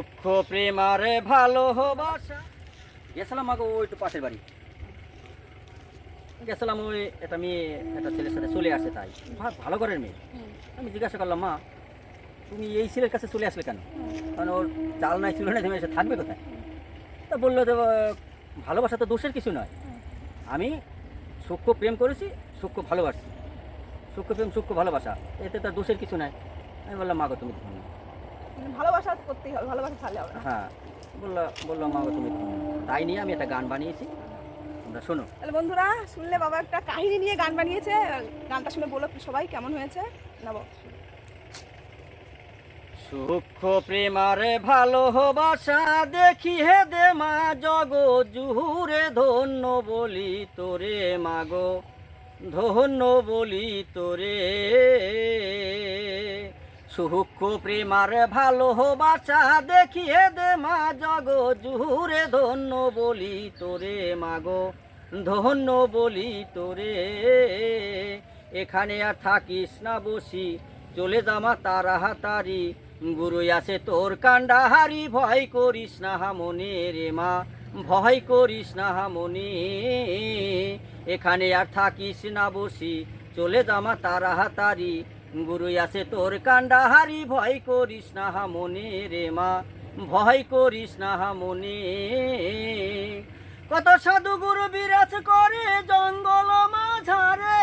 সূক্ষ্ম প্রেমারে ভালোবাসা। গেছিলাম আগে ওই একটু পাশের বাড়ি। গেছিলাম ওই একটা মেয়ে, একটা ছেলের সাথে চলে আসে তাই। ভালো ঘরের মেয়ে। আমি জিজ্ঞাসা করলাম, মা, তুমি এই ছেলের কাছে চলে আসলে কেন? কারণ ওর চাল নাই ছিল না তুমি এসে থাকবে কোথায়? তা বলল যে ভালোবাসা তো দোষের কিছু নয়। আমি সূক্ষ্ম প্রেম করেছি, সূক্ষ্ম ভালোবাসি। সূক্ষ্ম প্রেম, সূক্ষ্ম ভালোবাসা, এতে তার দোষের কিছু নাই। আমি বললাম, মা গো, তুমি ভালোবাসা করতেই হবে ভালোবাসা ছাড়লে হবে হ্যাঁ বলল বলল তুমি তাই নিয়ে আমি একটা গান বানিয়েছি। তোমরা শোনো। তাহলে বন্ধুরা শুনলে বাবা একটা কাহিনী নিয়ে গান বানিয়েছে। গানটা শুনে বলো সবাই কেমন হয়েছে। প্রেমারে ভালোবাসা দেখি হে দে মা জগ জুহুরে ধন্য বলি তোরে মাগো ধন্য বলি তোরে সূক্ষ্ম প্রেমার ভালোবাসা দেখি হে দে মা জগ, জুহুরে ধন্য বলি তোরে, মাগো, ধন্য বলি তোরে। এখানে আর থাকিস না বসি, চলে যামা তারা হাতারি গুরু আছে তোর কান্ডাহারি ভয় করিস না হামনে রে মা, ভয় করিস না হামনে। এখানে আর থাকিস না বসি, চলে যামা তারা হাতারি গুরু আছে তোর কান্ডাহারি ভয় করিস না হামনে রে মা, ভয় করিস না হামনে কত সাধু গুরু বিরাজ করে জঙ্গল মাঝারে।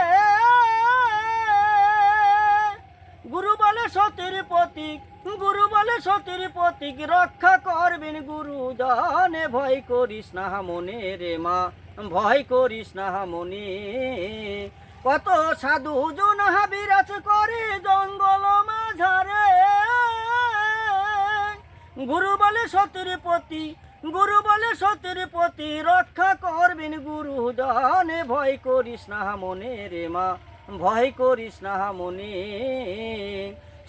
গুরু বলে সতীর প্রতীক, গুরু বলে সতীর প্রতীক, রক্ষা করবেন গুরু জানে, ভয় করিস না মনে রে মা, ভয় করিস না মনে। কত সাধু জন বিরাজ করে জঙ্গল মাঝারে। গুরু বলে সতীর প্রতি গুরু বলে সতীর প্রতি রক্ষা করবেন গুরু জানে, ভয় করিস না মনে রে মা, ভয় করিস না মনে।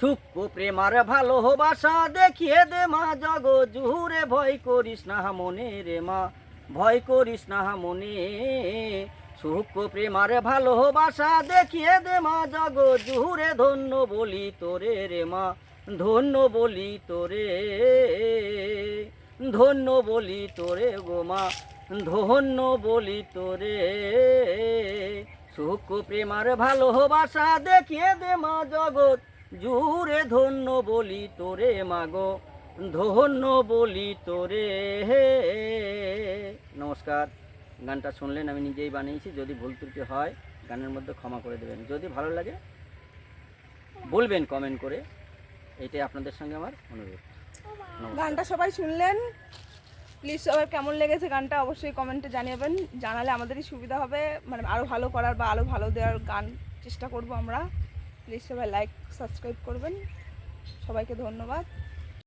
সূক্ষ্ম প্রেমার ভালোবাসা দেখিয়ে দে মা জগ জুহুরে ভয় করিস না মনে রে মা, ভয় করিস না মনে। সূক্ষ্ম প্রেমার ভালোবাসা দেখিয়ে দে মা জগ, জুহুরে ধন্য বলি তোরে রে মা, ধন্য বলি তোরে, ধন্য বলি তোরে গো মা, ধন্য বলি তোরে। সুখ প্রেমার ভালোবাসা দেখিয়ে দে মা জগৎ জুড়ে ধন্য বলি তোরে মাগো ধন্য বলি তোরে। নমস্কার। গানটা শুনলেন, আমি নিজেই বানিয়েছি। যদি ভুল ত্রুটি হয়, গানের মধ্যে ক্ষমা করে দেবেন। যদি ভালো লাগে, বলবেন কমেন্ট করে। এটাই আপনাদের সঙ্গে আমার অনুরোধ। গানটা সবাই শুনলেন। প্লিজ সবার কেমন লেগেছে গানটা অবশ্যই কমেন্টে জানাবেন জানালে আমাদেরই সুবিধা হবে। মানে আরও ভালো করার বা আরও ভালো দেওয়ার গান চেষ্টা করব আমরা। প্লিজ সবাই লাইক সাবস্ক্রাইব করবেন। সবাইকে ধন্যবাদ।